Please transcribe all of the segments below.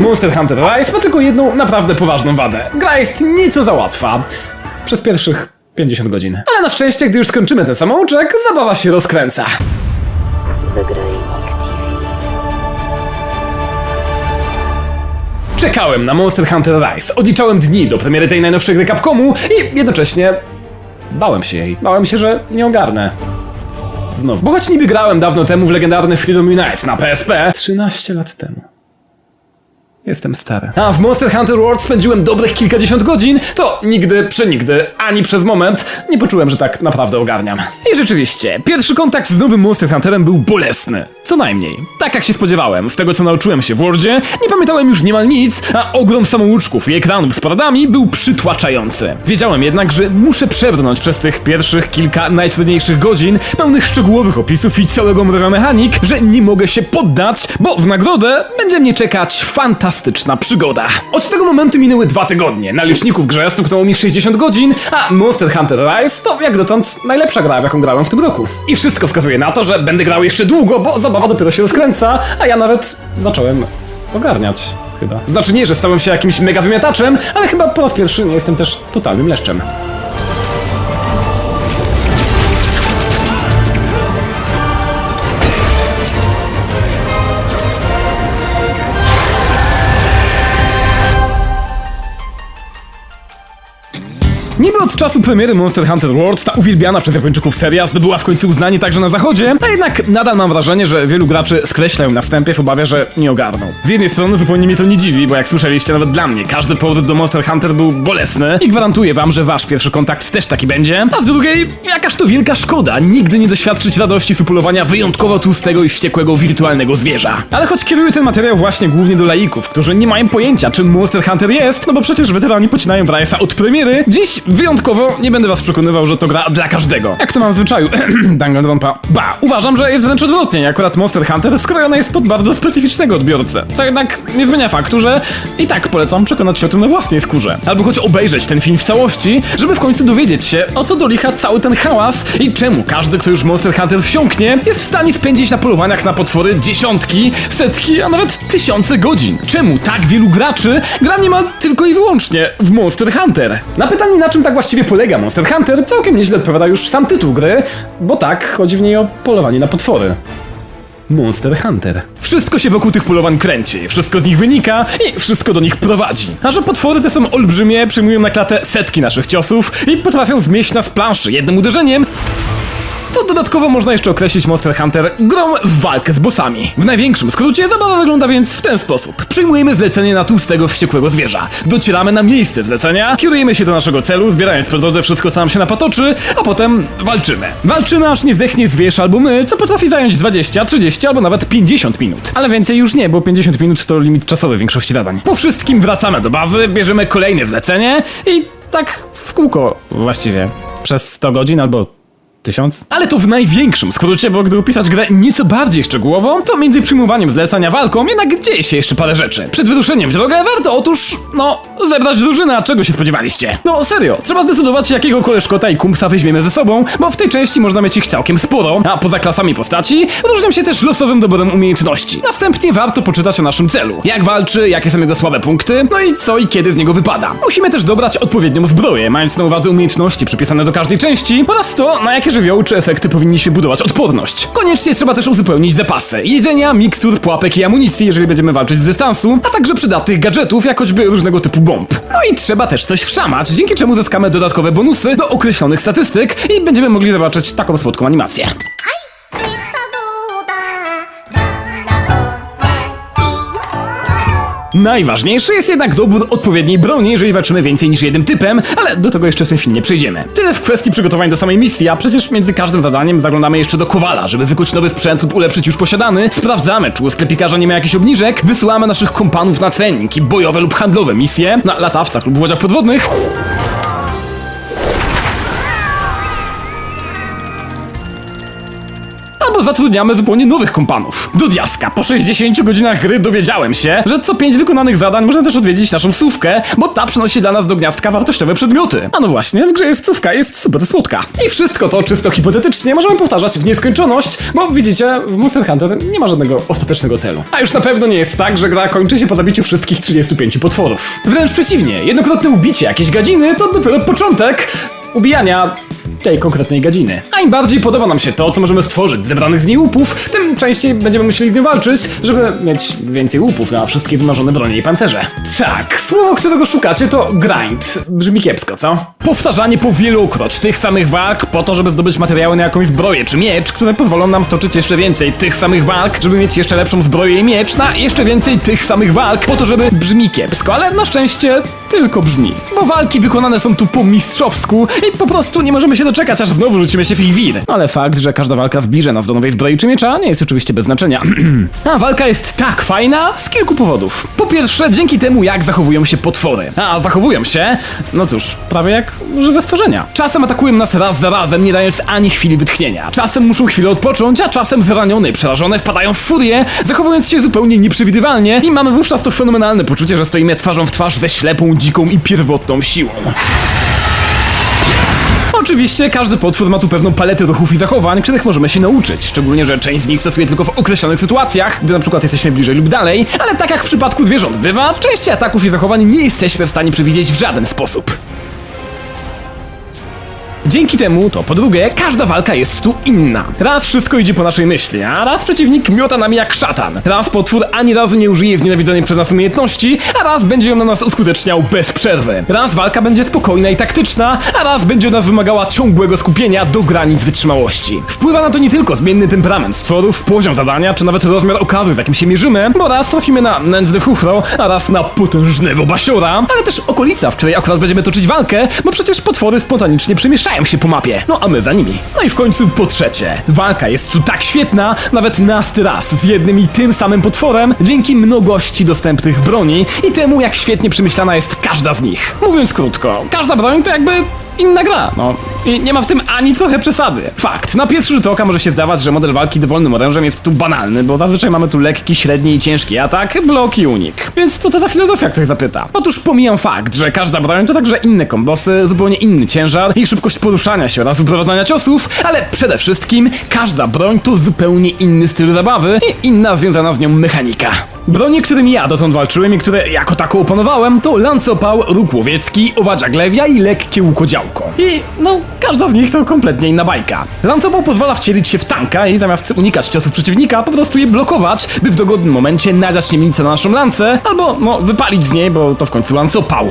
Monster Hunter Rise ma tylko jedną naprawdę poważną wadę. Gra jest nieco za łatwa. Przez pierwszych 50 godzin. Ale na szczęście, gdy już skończymy ten samouczek, zabawa się rozkręca. Zagrajnik TV. Czekałem na Monster Hunter Rise, odliczałem dni do premiery tej najnowszej gry Capcomu i jednocześnie bałem się jej. Bałem się, że nie ogarnę. Znów. Bo choć niby grałem dawno temu w legendarny Freedom Unite na PSP 13 lat temu. Jestem stary. A w Monster Hunter World spędziłem dobrych kilkadziesiąt godzin, to nigdy, przenigdy, ani przez moment nie poczułem, że tak naprawdę ogarniam. I rzeczywiście, pierwszy kontakt z nowym Monster Hunterem był bolesny. Co najmniej. Tak jak się spodziewałem, z tego co nauczyłem się w Wordzie, nie pamiętałem już niemal nic, a ogrom samouczków i ekranów z paradami był przytłaczający. Wiedziałem jednak, że muszę przebrnąć przez tych pierwszych kilka najtrudniejszych godzin, pełnych szczegółowych opisów i całego mrowa mechanik, że nie mogę się poddać, bo w nagrodę będzie mnie czekać fantastyczna przygoda. Od tego momentu minęły dwa tygodnie. Na liczniku w grze stuknęło mi 60 godzin, a Monster Hunter Rise to jak dotąd najlepsza gra, w jaką grałem w tym roku. I wszystko wskazuje na to, że będę grał jeszcze długo, bo zabawa dopiero się rozkręca, a ja nawet zacząłem ogarniać. Chyba. Znaczy nie, że stałem się jakimś mega wymiataczem, ale chyba po raz pierwszy nie jestem też totalnym leszczem. Niby od czasu premiery Monster Hunter World ta uwielbiana przez Japończyków seria zdobyła w końcu uznanie także na zachodzie, a jednak nadal mam wrażenie, że wielu graczy skreślają na wstępie w obawie, że nie ogarną. Z jednej strony zupełnie mnie to nie dziwi, bo jak słyszeliście nawet dla mnie, każdy powrót do Monster Hunter był bolesny i gwarantuję wam, że wasz pierwszy kontakt też taki będzie, a z drugiej, jakaż to wielka szkoda nigdy nie doświadczyć radości supulowania wyjątkowo tłustego i wściekłego wirtualnego zwierza. Ale choć kieruję ten materiał właśnie głównie do laików, którzy nie mają pojęcia czym Monster Hunter jest, no bo przecież weterani pocinają Rise'a od premiery, dziś wyjątkowo nie będę was przekonywał, że to gra dla każdego. Jak to mam w zwyczaju, Danganronpa. Ba, uważam, że jest wręcz odwrotnie, akurat Monster Hunter skrojona jest pod bardzo specyficznego odbiorcę. Co jednak nie zmienia faktu, że i tak polecam przekonać się o tym na własnej skórze. Albo choć obejrzeć ten film w całości, żeby w końcu dowiedzieć się, o co do licha cały ten hałas i czemu każdy, kto już Monster Hunter wsiąknie, jest w stanie spędzić na polowaniach na potwory dziesiątki, setki, a nawet tysiące godzin. Czemu tak wielu graczy gra niemal tylko i wyłącznie w Monster Hunter? Na pytanie, na czym tak właściwie polega Monster Hunter, całkiem nieźle odpowiada już sam tytuł gry, bo tak, chodzi w niej o polowanie na potwory. Monster Hunter. Wszystko się wokół tych polowań kręci, wszystko z nich wynika i wszystko do nich prowadzi. A że potwory te są olbrzymie, przyjmują na klatę setki naszych ciosów i potrafią zmieść nas planszy jednym uderzeniem, to dodatkowo można jeszcze określić Monster Hunter grą w walkę z bossami. W największym skrócie zabawa wygląda więc w ten sposób. Przyjmujemy zlecenie na tłustego, wściekłego zwierza. Docieramy na miejsce zlecenia, kierujemy się do naszego celu, zbierając po drodze wszystko, co nam się napatoczy, a potem walczymy. Walczymy, aż nie zdechnie zwierz albo my, co potrafi zająć 20, 30 albo nawet 50 minut. Ale więcej już nie, bo 50 minut to limit czasowy większości zadań. Po wszystkim wracamy do bazy, bierzemy kolejne zlecenie i tak w kółko właściwie. Przez 100 godzin albo Tysiąc? Ale to w największym skrócie, bo gdy opisać grę nieco bardziej szczegółowo, to między przyjmowaniem zlecenia walką jednak dzieje się jeszcze parę rzeczy. Przed wyruszeniem w drogę warto otóż, no, zebrać drużynę, czego się spodziewaliście? No serio, trzeba zdecydować jakiego koleżkota i kumpsa weźmiemy ze sobą, bo w tej części można mieć ich całkiem sporo, a poza klasami postaci różnią się też losowym doborem umiejętności. Następnie warto poczytać o naszym celu. Jak walczy, jakie są jego słabe punkty, no i co i kiedy z niego wypada. Musimy też dobrać odpowiednią zbroję, mając na uwadze umiejętności przypisane do każdej części oraz to, na jakie żywioły czy efekty powinniśmy budować odporność. Koniecznie trzeba też uzupełnić zapasy jedzenia, mikstur, pułapek i amunicji, jeżeli będziemy walczyć z dystansu, a także przydatnych gadżetów, jak choćby różnego typu bomb. No i trzeba też coś wszamać, dzięki czemu zyskamy dodatkowe bonusy do określonych statystyk i będziemy mogli zobaczyć taką słodką animację. Najważniejszy jest jednak dobór odpowiedniej broni, jeżeli walczymy więcej niż jednym typem, ale do tego jeszcze w tym przejdziemy. Tyle w kwestii przygotowań do samej misji, a przecież między każdym zadaniem zaglądamy jeszcze do Kowala, żeby wykuć nowy sprzęt lub ulepszyć już posiadany, sprawdzamy, czy u sklepikarza nie ma jakichś obniżek, wysyłamy naszych kompanów na trening bojowe lub handlowe misje na latawcach lub łodziach podwodnych, zatrudniamy zupełnie nowych kompanów. Do diaska, po 60 godzinach gry dowiedziałem się, że co 5 wykonanych zadań można też odwiedzić naszą sówkę, bo ta przynosi dla nas do gniazdka wartościowe przedmioty. A no właśnie, w grze jest sówka, jest super słodka. I wszystko to czysto hipotetycznie możemy powtarzać w nieskończoność, bo widzicie, w Monster Hunter nie ma żadnego ostatecznego celu. A już na pewno nie jest tak, że gra kończy się po zabiciu wszystkich 35 potworów. Wręcz przeciwnie, jednokrotne ubicie jakiejś gadziny to dopiero początek ubijania tej konkretnej gadziny. A im bardziej podoba nam się to, co możemy stworzyć z zebranych z niej łupów, tym częściej będziemy musieli z nią walczyć, żeby mieć więcej łupów na wszystkie wymarzone bronie i pancerze. Tak, słowo, którego szukacie to grind. Brzmi kiepsko, co? Powtarzanie po wielokroć tych samych walk po to, żeby zdobyć materiały na jakąś zbroję czy miecz, które pozwolą nam stoczyć jeszcze więcej tych samych walk, żeby mieć jeszcze lepszą zbroję i miecz na jeszcze więcej tych samych walk, po to, żeby brzmi kiepsko, ale na szczęście tylko brzmi. Bo walki wykonane są tu po mistrzowsku i po prostu nie możemy się doczekać, aż znowu rzucimy się w ich wir. Ale fakt, że każda walka zbliża nas do nowej zbroi czy miecza, nie jest oczywiście bez znaczenia. A walka jest tak fajna z kilku powodów. Po pierwsze, dzięki temu, jak zachowują się potwory. A zachowują się, no cóż, prawie jak żywe stworzenia. Czasem atakują nas raz za razem, nie dając ani chwili wytchnienia. Czasem muszą chwilę odpocząć, a czasem zranione i przerażone wpadają w furię, zachowując się zupełnie nieprzewidywalnie i mamy wówczas to fenomenalne poczucie, że stoimy twarzą w twarz ze ślepą, dziką i pierwotną siłą. Oczywiście każdy potwór ma tu pewną paletę ruchów i zachowań, których możemy się nauczyć, szczególnie, że część z nich stosuje tylko w określonych sytuacjach, gdy na przykład jesteśmy bliżej lub dalej, ale tak jak w przypadku zwierząt bywa, części ataków i zachowań nie jesteśmy w stanie przewidzieć w żaden sposób. Dzięki temu, to po drugie, każda walka jest tu inna. Raz wszystko idzie po naszej myśli, a raz przeciwnik miota nami jak szatan. Raz potwór ani razu nie użyje znienawidzonej przez nas umiejętności, a raz będzie ją na nas uskuteczniał bez przerwy. Raz walka będzie spokojna i taktyczna, a raz będzie od nas wymagała ciągłego skupienia do granic wytrzymałości. Wpływa na to nie tylko zmienny temperament stworów, poziom zadania, czy nawet rozmiar okazu, z jakim się mierzymy, bo raz trafimy na nędzny chuchro, a raz na potężnego basiora, ale też okolica, w której akurat będziemy toczyć walkę, bo przecież potwory spontanicznie przemieszczają się po mapie. No a my za nimi. No i w końcu po trzecie. Walka jest tu tak świetna, nawet nasty raz z jednym i tym samym potworem, dzięki mnogości dostępnych broni i temu, jak świetnie przemyślana jest każda z nich. Mówiąc krótko, każda broń to jakby inna gra, no. I nie ma w tym ani trochę przesady. Fakt, na pierwszy rzut oka może się zdawać, że model walki dowolnym orężem jest tu banalny, bo zazwyczaj mamy tu lekki, średni i ciężki atak, blok i unik. Więc co to za filozofia, ktoś zapyta? Otóż pomijam fakt, że każda broń to także inne kombosy, zupełnie inny ciężar i szybkość poruszania się oraz wyprowadzania ciosów, ale przede wszystkim każda broń to zupełnie inny styl zabawy i inna związana z nią mechanika. Bronie, którymi ja dotąd walczyłem i które jako tako opanowałem, to lancopał, róg łowiecki, owadzia glewia i lekkie łukodziałko. I no, każda z nich to kompletnie inna bajka. Lancopał pozwala wcielić się w tanka i zamiast unikać ciosów przeciwnika, po prostu je blokować, by w dogodnym momencie nadać niemnicę na naszą lancę, albo no, wypalić z niej, bo to w końcu lancopał.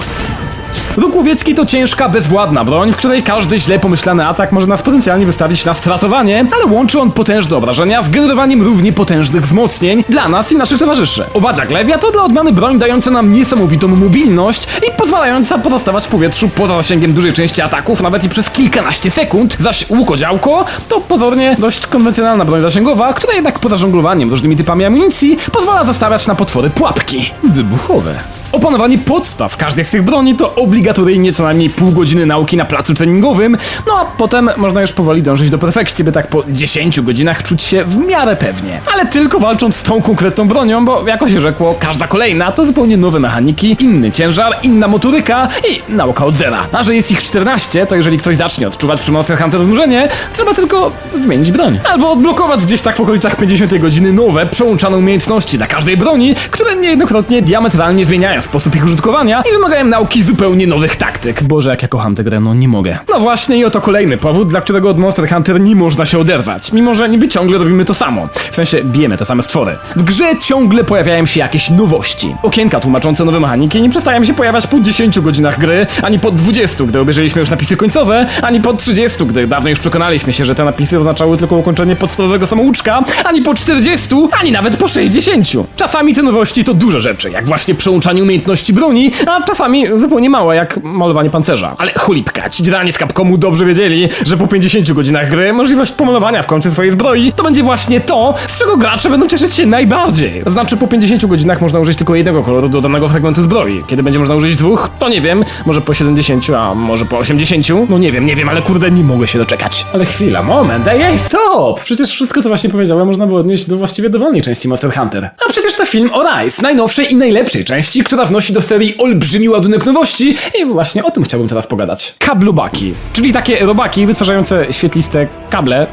Róg łowiecki to ciężka, bezwładna broń, w której każdy źle pomyślany atak może nas potencjalnie wystawić na stratowanie, ale łączy on potężne obrażenia z generowaniem równie potężnych wzmocnień dla nas i naszych towarzyszy. Owadzia glewia to dla odmiany broń dająca nam niesamowitą mobilność i pozwalająca pozostawać w powietrzu poza zasięgiem dużej części ataków nawet i przez kilkanaście sekund, zaś łukodziałko to pozornie dość konwencjonalna broń zasięgowa, która jednak poza żonglowaniem różnymi typami amunicji pozwala zastawiać na potwory pułapki wybuchowe. Opanowanie podstaw każdej z tych broni to obligatoryjnie co najmniej pół godziny nauki na placu treningowym, no a potem można już powoli dążyć do perfekcji, by tak po 10 godzinach czuć się w miarę pewnie. Ale tylko walcząc z tą konkretną bronią, bo jako się rzekło, każda kolejna to zupełnie nowe mechaniki, inny ciężar, inna motoryka i nauka od zera. A że jest ich 14, to jeżeli ktoś zacznie odczuwać przy Monster Hunter znużenie, trzeba tylko zmienić broń. Albo odblokować gdzieś tak w okolicach 50 godziny nowe, przełączane umiejętności dla każdej broni, które niejednokrotnie diametralnie zmieniają sposób ich użytkowania i wymagają nauki zupełnie nowych taktyk. Boże, jak ja kocham tę grę, no nie mogę. No właśnie i oto kolejny powód, dla którego od Monster Hunter nie można się oderwać, mimo że niby ciągle robimy to samo. W sensie bijemy te same stwory. W grze ciągle pojawiają się jakieś nowości. Okienka tłumaczące nowe mechaniki nie przestają się pojawiać po 10 godzinach gry, ani po 20, gdy obejrzeliśmy już napisy końcowe, ani po 30, gdy dawno już przekonaliśmy się, że te napisy oznaczały tylko ukończenie podstawowego samouczka, ani po 40, ani nawet po 60. Czasami te nowości to duże rzeczy, jak właśnie przełączanie umiejętności broni, a czasami zupełnie małe, jak malowanie pancerza. Ale cholipka, ci dranie z Capcomu dobrze wiedzieli, że po 50 godzinach gry możliwość pomalowania w końcu swojej zbroi to będzie właśnie to, z czego gracze będą cieszyć się najbardziej. Znaczy po 50 godzinach można użyć tylko jednego koloru do danego fragmentu zbroi. Kiedy będzie można użyć dwóch, to nie wiem, może po 70, a może po 80? No nie wiem, nie wiem, ale kurde, nie mogę się doczekać. Ale chwila, moment, ej, ej, stop! Przecież wszystko, co właśnie powiedziałem, można było odnieść do właściwie dowolnej części Monster Hunter. A przecież to film o Rise, najnowszej i najlepszej części, która wnosi do serii olbrzymi ładunek nowości i właśnie o tym chciałbym teraz pogadać. Kablobaki, czyli takie robaki wytwarzające świetliste kable,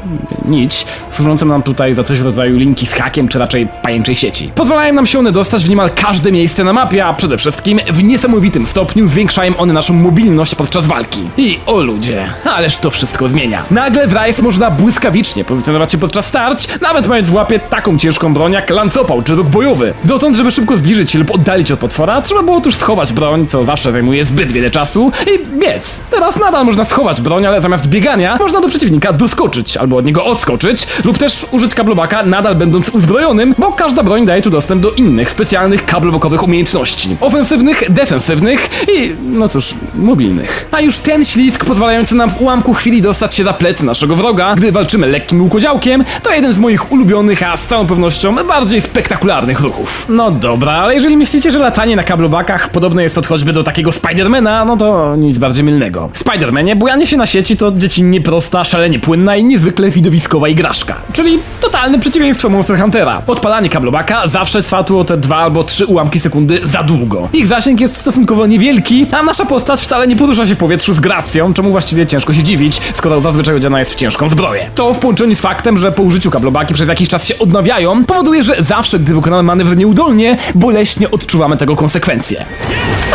nić, służące nam tutaj za coś w rodzaju linki z hakiem, czy raczej pajęczej sieci. Pozwalają nam się one dostać w niemal każde miejsce na mapie, a przede wszystkim w niesamowitym stopniu zwiększają one naszą mobilność podczas walki. I o ludzie, ależ to wszystko zmienia. Nagle w Rise można błyskawicznie pozycjonować się podczas starć, nawet mając w łapie taką ciężką broń jak lancopał czy róg bojowy. Dotąd, żeby szybko zbliżyć się lub oddalić od potwora, trzeba było tuż schować broń, co zawsze zajmuje zbyt wiele czasu, i biec. Teraz nadal można schować broń, ale zamiast biegania można do przeciwnika doskoczyć, albo od niego odskoczyć, lub też użyć kablobaka nadal będąc uzbrojonym, bo każda broń daje tu dostęp do innych specjalnych kablobokowych umiejętności. Ofensywnych, defensywnych i, no cóż, mobilnych. A już ten ślizg pozwalający nam w ułamku chwili dostać się za plecy naszego wroga, gdy walczymy lekkim łukodziałkiem, to jeden z moich ulubionych, a z całą pewnością bardziej spektakularnych ruchów. No dobra, ale jeżeli myślicie, że latanie na kablobakach podobne jest od choćby do takiego Spidermana, no to nic bardziej mylnego. W Spidermanie bujanie się na sieci to dziecinnie prosta, szalenie płynna i niezwykle widowiskowa igraszka. Czyli totalne przeciwieństwo Monster Huntera. Odpalanie kablobaka zawsze trwa tu o te dwa albo trzy ułamki sekundy za długo. Ich zasięg jest stosunkowo niewielki, a nasza postać wcale nie porusza się w powietrzu z gracją, czemu właściwie ciężko się dziwić, skoro zazwyczaj odziana jest w ciężką zbroję. To w połączeniu z faktem, że po użyciu kablobaki przez jakiś czas się odnawiają, powoduje, że zawsze, gdy wykonamy manewr nieudolnie, boleśnie odczuwamy tego konsekwencje.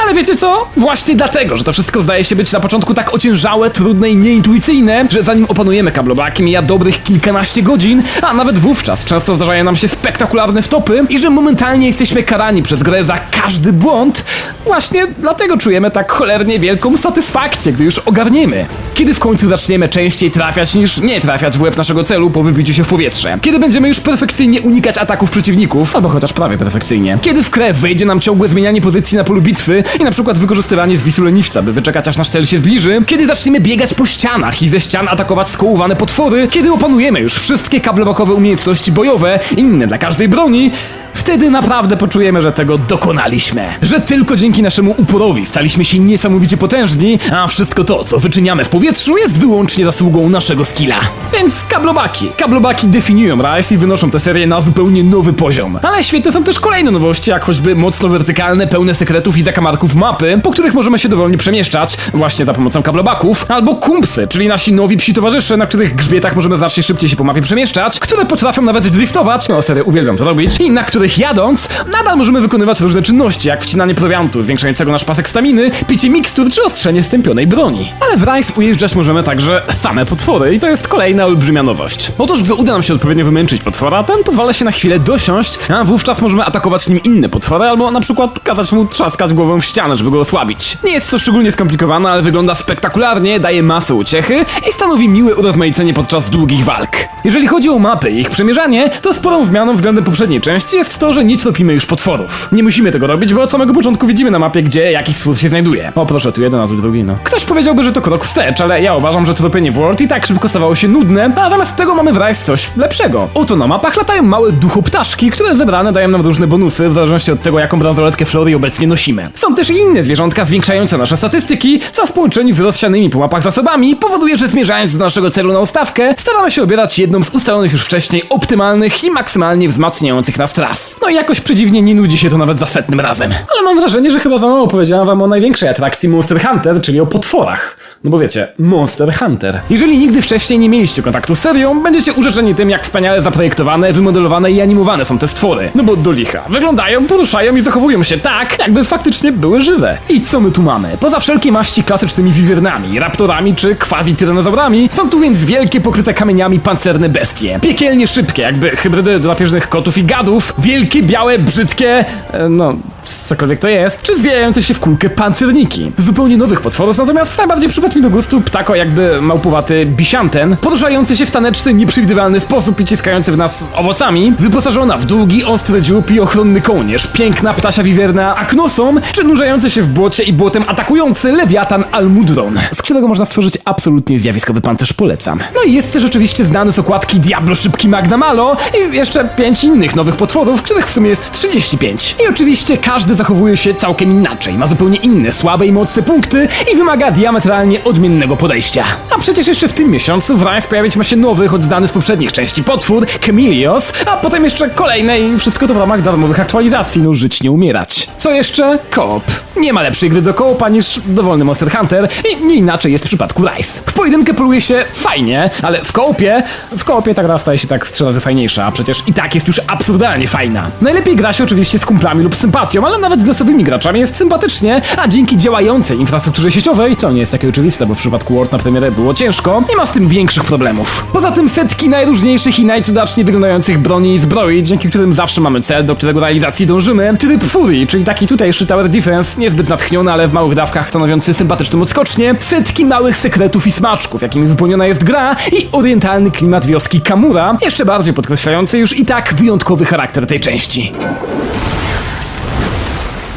Ale wiecie co? Właśnie dlatego, że to wszystko zdaje się być na początku tak ociężałe, trudne i nieintuicyjne, że zanim opanujemy kablobaki mija dobrych kilkanaście godzin, a nawet wówczas często zdarzają nam się spektakularne wtopy i że momentalnie jesteśmy karani przez grę za każdy błąd, właśnie dlatego czujemy tak cholernie wielką satysfakcję, gdy już ogarniemy. Kiedy w końcu zaczniemy częściej trafiać niż nie trafiać w łeb naszego celu po wybiciu się w powietrze. Kiedy będziemy już perfekcyjnie unikać ataków przeciwników, albo chociaż prawie perfekcyjnie. Kiedy w krew wejdzie nam ciągłe zmienianie pozycji na polu bitwy i na przykład wykorzystywanie zwisu leniwca, by wyczekać aż nasz cel się zbliży. Kiedy zaczniemy biegać po ścianach i ze ścian atakować skołowane potwory. Kiedy opanujemy już wszystkie kablobokowe umiejętności bojowe, inne dla każdej broni. Wtedy naprawdę poczujemy, że tego dokonaliśmy. Że tylko dzięki naszemu uporowi staliśmy się niesamowicie potężni, a wszystko to, co wyczyniamy w powietrzu, jest wyłącznie zasługą naszego skilla. Więc kablobaki. Kablobaki definiują Rise i wynoszą tę serię na zupełnie nowy poziom. Ale świetne są też kolejne nowości, jak choćby mocno wertykalne, pełne sekretów i zakamarków mapy, po których możemy się dowolnie przemieszczać, właśnie za pomocą kablobaków, albo kumpsy, czyli nasi nowi psi towarzysze, na których grzbietach możemy znacznie szybciej się po mapie przemieszczać, które potrafią nawet driftować, no serio, uwielbiam to robić, i na których jadąc, nadal możemy wykonywać różne czynności, jak wcinanie prowiantu zwiększającego nasz pasek staminy, picie mikstur czy ostrzenie stępionej broni. Ale w Rise ujeżdżać możemy także same potwory i to jest kolejna olbrzymia nowość. Otóż, gdy uda nam się odpowiednio wymęczyć potwora, ten pozwala się na chwilę dosiąść, a wówczas możemy atakować nim inne potwory, albo na przykład kazać mu trzaskać głową w ścianę, żeby go osłabić. Nie jest to szczególnie skomplikowane, ale wygląda spektakularnie, daje masę uciechy i stanowi miłe urozmaicenie podczas długich walk. Jeżeli chodzi o mapy i ich przemierzanie, to sporą zmianą względem poprzedniej części jest to, że nie topimy już potworów. Nie musimy tego robić, bo od samego początku widzimy na mapie, gdzie jaki stwór się znajduje. O proszę, tu jeden, a tu drugi, no. Ktoś powiedziałby, że to krok wstecz, ale ja uważam, że tropienie w World i tak szybko stawało się nudne, a zamiast tego mamy w Rise coś lepszego. Oto na mapach latają małe duchoptaszki, które zebrane dają nam różne bonusy, w zależności od tego, jaką bransoletkę flory obecnie nosimy. Są też inne zwierzątka zwiększające nasze statystyki, co w połączeniu z rozsianymi po mapach zasobami powoduje, że zmierzając do naszego celu na ustawkę, staramy się obierać jedną z ustalonych już wcześniej optymalnych i maksymalnie wzmacniających nas tras. No i jakoś przedziwnie nie nudzi się to nawet za setnym razem. Ale mam wrażenie, że chyba za mało powiedziałam wam o największej atrakcji Monster Hunter, czyli o potworach. No bo wiecie, Monster Hunter. Jeżeli nigdy wcześniej nie mieliście kontaktu z serią, będziecie urzeczeni tym, jak wspaniale zaprojektowane, wymodelowane i animowane są te stwory. No bo do licha. Wyglądają, poruszają i zachowują się tak, jakby faktycznie były żywe. I co my tu mamy? Poza wszelkiej maści klasycznymi wiwernami, raptorami czy quasi-tyranozaurami, są tu więc wielkie pokryte kamieniami pancerne bestie. Piekielnie szybkie, jakby hybrydy drapieżnych kotów i gadów, wielkie, białe, brzydkie, e, no, cokolwiek to jest, czy zwijające się w kulkę pancerniki. Zupełnie nowych potworów, natomiast najbardziej przypadł mi do gustu ptako jakby małpowaty bisianten, poruszający się w taneczny, nieprzewidywalny sposób i ciskający w nas owocami, wyposażona w długi, ostry dziób i ochronny kołnierz, piękna ptasia wiwerna Aknosom, czy nurzający się w błocie i błotem atakujący lewiatan Almudron, z którego można stworzyć absolutnie zjawiskowy pancerz, polecam. No i jest też oczywiście znany z okładki Diablo Szybki Magna Malo i jeszcze pięć innych nowych potworów, których w sumie jest 35. I oczywiście każdy zachowuje się całkiem inaczej, ma zupełnie inne słabe i mocne punkty i wymaga diametralnie odmiennego podejścia. A przecież jeszcze w tym miesiącu w Rise pojawić ma się nowy, choć znany z poprzednich części potwór, Chameleos, a potem jeszcze kolejne i wszystko to w ramach darmowych aktualizacji, no żyć nie umierać. Co jeszcze? Koop. Nie ma lepszej gry do koopa niż dowolny Monster Hunter i nie inaczej jest w przypadku Rise. W pojedynkę poluje się fajnie, ale w koopie, w koopie ta gra staje się tak trzy razy fajniejsza, a przecież i tak jest już absurdalnie fajna. Najlepiej gra się oczywiście z kumplami lub sympatią, ale nawet z losowymi graczami jest sympatycznie, a dzięki działającej infrastrukturze sieciowej, co nie jest takie oczywiste, bo w przypadku Word na premierę było ciężko, nie ma z tym większych problemów. Poza tym setki najróżniejszych i najcudacznie wyglądających broni i zbroi, dzięki którym zawsze mamy cel, do którego realizacji dążymy, tryb Fury, czyli taki tutejszy Tower Defense, niezbyt natchniony, ale w małych dawkach stanowiący sympatyczną odskocznię, setki małych sekretów i smaczków, jakimi wypełniona jest gra i orientalny klimat wioski Kamura, jeszcze bardziej podkreślający już i tak wyjątkowy charakter tej części.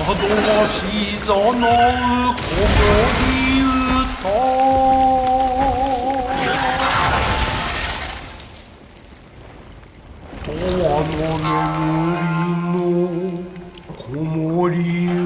どしぞのうこもりうと」「の眠りのこもりう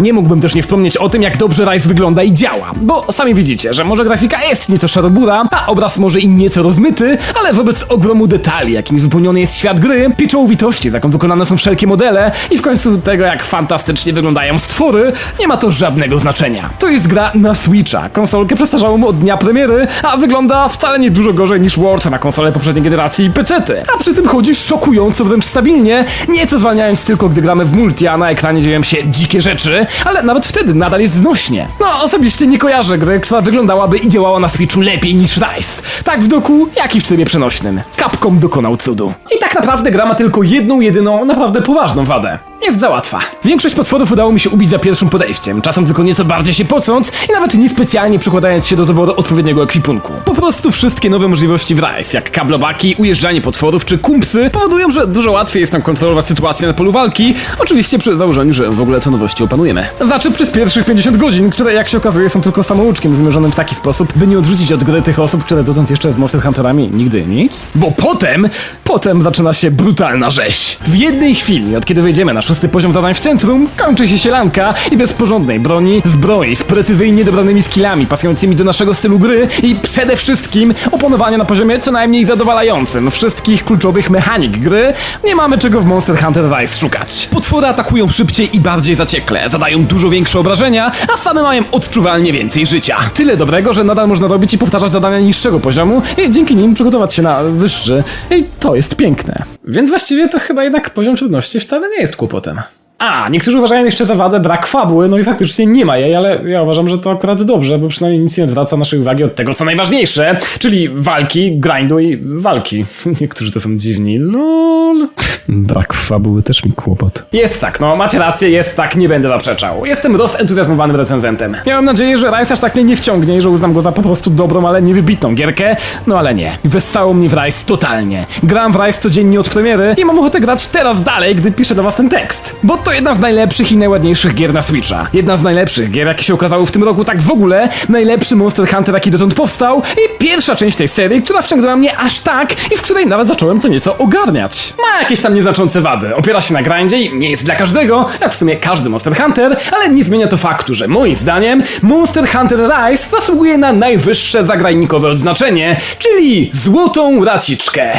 Nie mógłbym też nie wspomnieć o tym, jak dobrze Rise wygląda i działa, bo sami widzicie, że może grafika jest nieco szarobura, a obraz może i nieco rozmyty, ale wobec ogromu detali, jakimi wypełniony jest świat gry, pieczołowitości, z jaką wykonane są wszelkie modele i w końcu tego, jak fantastycznie wyglądają stwory, nie ma to żadnego znaczenia. To jest gra na Switcha, konsolkę przestarzałą od dnia premiery, a wygląda wcale nie dużo gorzej niż Word na konsolę poprzedniej generacji i PC-ty, a przy tym chodzi szokująco wręcz stabilnie, nieco zwalniając tylko, gdy gramy w multi, a na ekranie dzieją się dzikie rzeczy, ale nawet wtedy nadal jest znośnie. No, osobiście nie kojarzę gry, która wyglądałaby i działała na Switchu lepiej niż Rise. Tak w doku, jak i w trybie przenośnym. Capcom dokonał cudu. I tak naprawdę gra ma tylko jedną, jedyną, naprawdę poważną wadę. Jest za łatwa. Większość potworów udało mi się ubić za pierwszym podejściem, czasem tylko nieco bardziej się pocąc i nawet niespecjalnie przykładając się do doboru odpowiedniego ekwipunku. Po prostu wszystkie nowe możliwości w Rise, jak kablobaki, ujeżdżanie potworów czy kumpsy, powodują, że dużo łatwiej jest nam kontrolować sytuację na polu walki, oczywiście przy założeniu, że w ogóle te nowości opanujemy. Znaczy przez pierwszych 50 godzin, które jak się okazuje są tylko samouczkiem wymierzonym w taki sposób, by nie odrzucić od gry tych osób, które dotąd jeszcze z Monster Hunterami nigdy nic. Bo potem, potem zaczyna się brutalna rzeź. W jednej chwili, od kiedy wejdziemy na szósty poziom zadań w centrum, kończy się sielanka i bez porządnej broni, zbroi z precyzyjnie dobranymi skillami pasującymi do naszego stylu gry i przede wszystkim opanowanie na poziomie co najmniej zadowalającym wszystkich kluczowych mechanik gry, nie mamy czego w Monster Hunter Rise szukać. Potwory atakują szybciej i bardziej zaciekle, zadają dużo większe obrażenia, a same mają odczuwalnie więcej życia. Tyle dobrego, że nadal można robić i powtarzać zadania niższego poziomu i dzięki nim przygotować się na wyższy. I to jest piękne. Więc właściwie to chyba jednak poziom trudności wcale nie jest kłopotem. A, niektórzy uważają jeszcze za wadę brak fabuły, no i faktycznie nie ma jej, ale ja uważam, że to akurat dobrze, bo przynajmniej nic nie odwraca naszej uwagi od tego, co najważniejsze, czyli walki, grindu i walki. Niektórzy to są dziwni, lol. Brak fabuły też mi kłopot. Jest tak, no macie rację, jest tak, nie będę zaprzeczał. Jestem rozentuzjazmowanym recenzentem. Miałem nadzieję, że Rise aż tak mnie nie wciągnie i że uznam go za po prostu dobrą, ale niewybitną gierkę, no ale nie. Wessało mnie w Rise totalnie. Gram w Rise codziennie od premiery i mam ochotę grać teraz dalej, gdy piszę do was ten tekst. Bo to jedna z najlepszych i najładniejszych gier na Switcha. Jedna z najlepszych gier, jakie się ukazały w tym roku, tak w ogóle. Najlepszy Monster Hunter, jaki dotąd powstał i pierwsza część tej serii, która wciągnęła mnie aż tak i w której nawet zacząłem co nieco ogarniać. Ma jakieś tam nieznaczące wady. Opiera się na grindzie i nie jest dla każdego, jak w sumie każdy Monster Hunter, ale nie zmienia to faktu, że moim zdaniem Monster Hunter Rise zasługuje na najwyższe zagrajnikowe odznaczenie, czyli złotą raciczkę.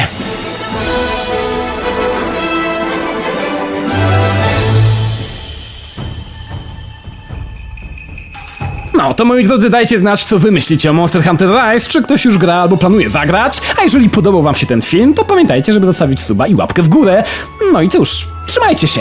No, to moi drodzy, dajcie znać, co wy myślicie o Monster Hunter Rise, czy ktoś już gra albo planuje zagrać, a jeżeli podobał wam się ten film, to pamiętajcie, żeby zostawić suba i łapkę w górę. No i cóż, trzymajcie się!